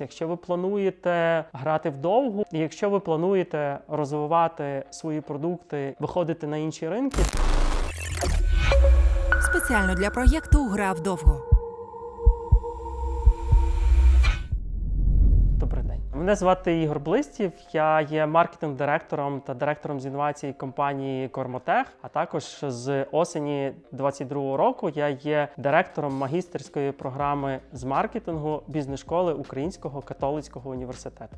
Якщо ви плануєте грати вдовгу, і якщо ви плануєте розвивати свої продукти, виходити на інші ринки, Спеціально для проєкту гра довго. Мене звати Ігор Блистів. Я є маркетинг-директором та директором з інновацій компанії Кормотех. А також з осені 22 року я є директором магістерської програми з маркетингу бізнес-школи Українського католицького університету.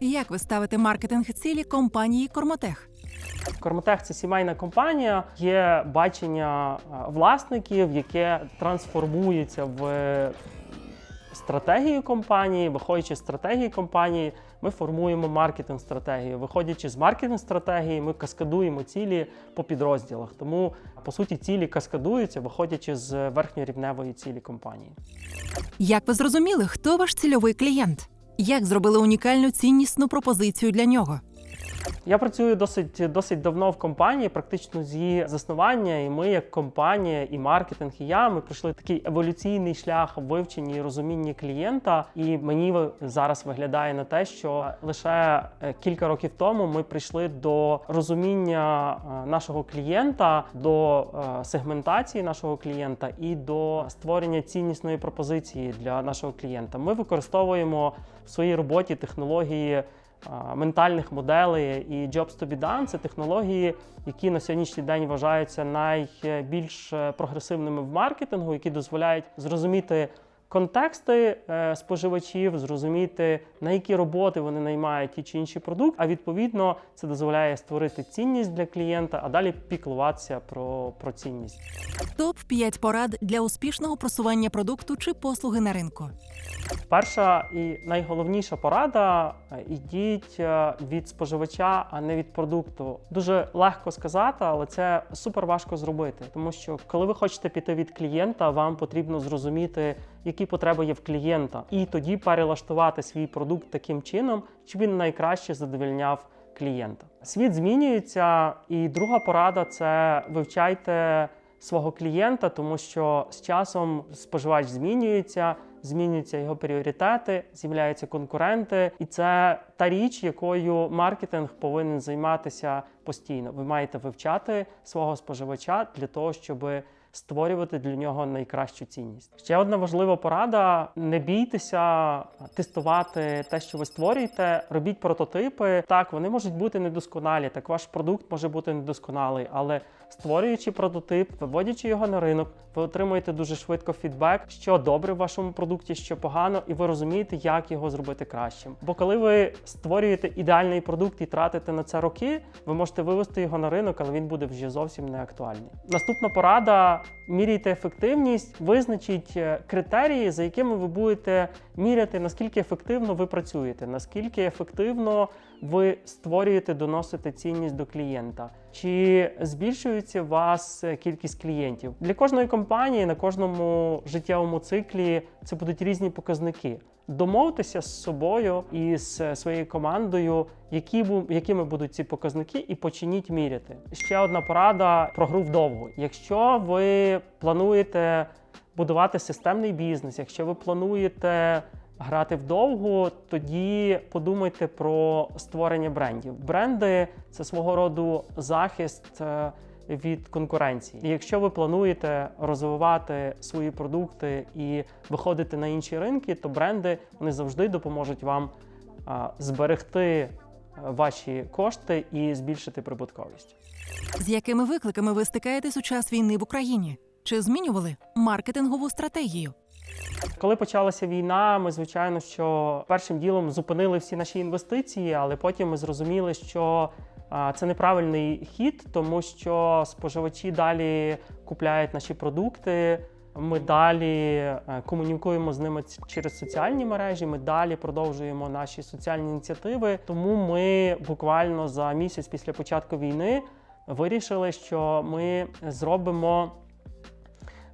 Як ви ставите маркетинг цілі компанії Кормотех? Кормотех це сімейна компанія. Є бачення власників, яке трансформується в стратегію компанії. Виходячи з стратегії компанії, ми формуємо маркетинг-стратегію. Виходячи з маркетинг-стратегії, ми каскадуємо цілі по підрозділах. Тому, по суті, цілі каскадуються, виходячи з верхньорівневої цілі компанії. Як ви зрозуміли, хто ваш цільовий клієнт? Як зробили унікальну ціннісну пропозицію для нього? Я працюю досить досить давно в компанії, практично з її заснування. І ми, як компанія, і маркетинг, і я, ми пройшли такий еволюційний шлях в вивченні і розумінні клієнта. І мені зараз виглядає на те, що лише е, кілька років тому ми прийшли до розуміння е, нашого клієнта, до е, сегментації нашого клієнта і до створення ціннісної пропозиції для нашого клієнта. Ми використовуємо в своїй роботі технології ментальних моделей. І Jobs to be done – це технології, які на сьогоднішній день вважаються найбільш е, прогресивними в маркетингу, які дозволяють зрозуміти контексти е, споживачів, зрозуміти на які роботи вони наймають ті чи інші продукти. А відповідно це дозволяє створити цінність для клієнта, а далі піклуватися про, про цінність. Топ 5 порад для успішного просування продукту чи послуги на ринку. Перша і найголовніша порада е, ідіть е, від споживача, а не від продукту. Дуже легко сказати, але це супер важко зробити. Тому що коли ви хочете піти від клієнта, вам потрібно зрозуміти, які потреби є в клієнта, і тоді перелаштувати свій продукт таким чином, щоб він найкраще задовільняв клієнта. Світ змінюється, і друга порада це вивчайте свого клієнта, тому що з часом споживач змінюється, змінюються його пріоритети, з'являються конкуренти, і це та річ, якою маркетинг повинен займатися постійно. Ви маєте вивчати свого споживача для того, щоб створювати для нього найкращу цінність. Ще одна важлива порада: не бійтеся тестувати те, що ви створюєте. Робіть прототипи. Так, вони можуть бути недосконалі. Так, ваш продукт може бути недосконалий, але створюючи прототип, виводячи його на ринок, ви отримуєте дуже швидко фідбек, що добре в вашому продукті, що погано, і ви розумієте, як його зробити кращим. Бо коли ви створюєте ідеальний продукт і тратите на це роки, ви можете вивести його на ринок, але він буде вже зовсім не актуальний. Наступна порада: міряйте ефективність, визначіть е, критерії, за якими ви будете міряти, наскільки ефективно ви працюєте, наскільки ефективно ви створюєте, доносите цінність до клієнта. Чи збільшується у вас е, кількість клієнтів? Для кожної компанії на кожному життєвому циклі це будуть різні показники. Домовтеся з собою і з своєю командою, які якими будуть ці показники, і почніть міряти. Ще одна порада про гру вдовго. Якщо ви плануєте будувати системний бізнес, якщо ви плануєте грати вдовго, тоді подумайте про створення брендів. Бренди це свого роду захист. е, Від конкуренції, і якщо ви плануєте розвивати свої продукти і виходити на інші ринки, то бренди вони завжди допоможуть вам зберегти е, ваші кошти і збільшити прибутковість. З якими викликами ви стикаєтесь у час війни в Україні? Чи змінювали маркетингову стратегію? Коли почалася війна, ми звичайно що першим ділом зупинили всі наші інвестиції, але потім ми зрозуміли, що це неправильний хід, тому що споживачі далі купляють наші продукти. Ми далі е, комунікуємо з ними через соціальні мережі. Ми далі продовжуємо наші соціальні ініціативи. Тому ми буквально за місяць після початку війни вирішили, що ми зробимо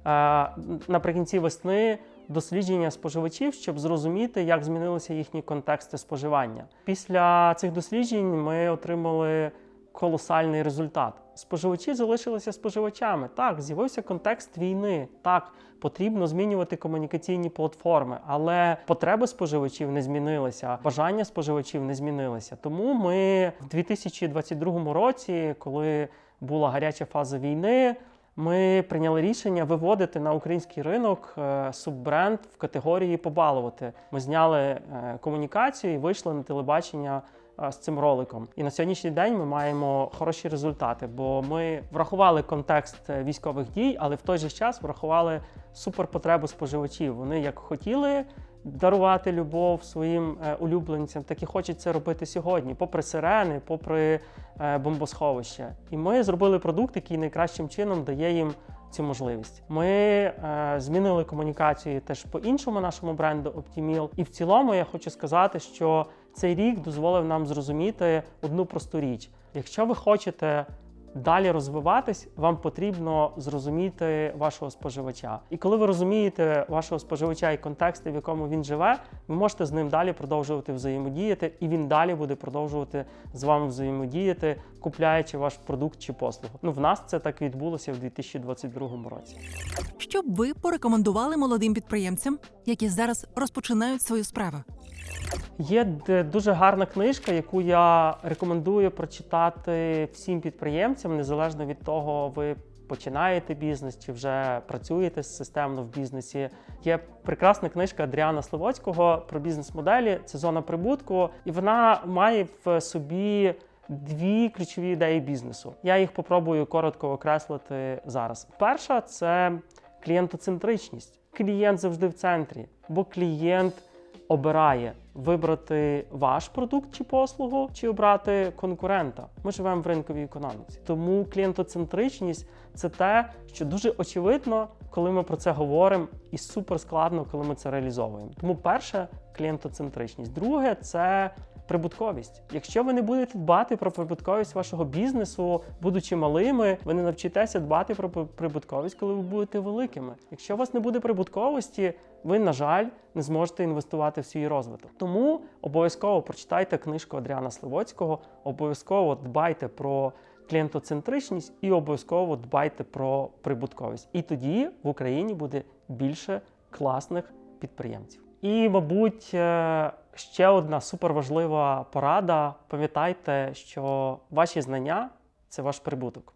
е, наприкінці весни дослідження споживачів, щоб зрозуміти, як змінилися їхні контексти споживання. Після цих досліджень ми отримали колосальний результат. Споживачі залишилися споживачами. Так, з'явився контекст війни. Так, потрібно змінювати комунікаційні платформи, але потреби споживачів не змінилися, бажання споживачів не змінилися. Тому ми в 2022 році, коли була гаряча фаза війни, ми прийняли рішення виводити на український ринок е, суббренд в категорії побалувати. Ми зняли е, комунікацію і вийшли на телебачення е, з цим роликом. І на сьогоднішній день ми маємо хороші результати, бо ми врахували контекст військових дій, але в той же час врахували суперпотребу споживачів. Вони як хотіли. Дарувати любов своїм е, улюбленцям, так і хочуть робити сьогодні, попри сирени, попри е, бомбосховище. І ми зробили продукт, який найкращим чином дає їм цю можливість. Ми е, змінили комунікацію теж по іншому нашому бренду Optimil. І в цілому я хочу сказати, що цей рік дозволив нам зрозуміти одну просту річ: якщо ви хочете. Далі розвиватись, вам потрібно зрозуміти вашого споживача. І коли ви розумієте вашого споживача і контексти, в якому він живе, ви можете з ним далі продовжувати взаємодіяти, і він далі буде продовжувати з вами взаємодіяти, купляючи ваш продукт чи послугу. Ну в нас це так відбулося в 2022 році. Що б ви порекомендували молодим підприємцям, які зараз розпочинають свою справу? Є дуже гарна книжка, яку я рекомендую прочитати всім підприємцям, незалежно від того, ви починаєте бізнес чи вже працюєте системно в бізнесі. Є прекрасна книжка Адріана Сливоцького про бізнес-моделі. Це зона прибутку, і вона має в собі. Дві ключові ідеї бізнесу. Я їх попробую коротко окреслити зараз. Перша це клієнтоцентричність. Клієнт завжди в центрі, бо клієнт обирає вибрати ваш продукт чи послугу, чи обрати конкурента. Ми живемо в ринковій економіці. Тому клієнтоцентричність це те, що дуже очевидно, коли ми про це говоримо, і супер складно, коли ми це реалізовуємо. Тому перше клієнтоцентричність. Друге це прибутковість. Якщо ви не будете дбати про прибутковість вашого бізнесу, будучи малими, ви не навчитеся дбати про прибутковість, коли ви будете великими. Якщо у вас не буде прибутковості, ви, на жаль, не зможете інвестувати в свій розвиток. Тому обов'язково прочитайте книжку Адріана Сливоцького, обов'язково дбайте про клієнтоцентричність і обов'язково дбайте про прибутковість. І тоді в Україні буде більше класних підприємців. І, мабуть, е, ще одна суперважлива порада: пам'ятайте, що ваші знання це ваш прибуток.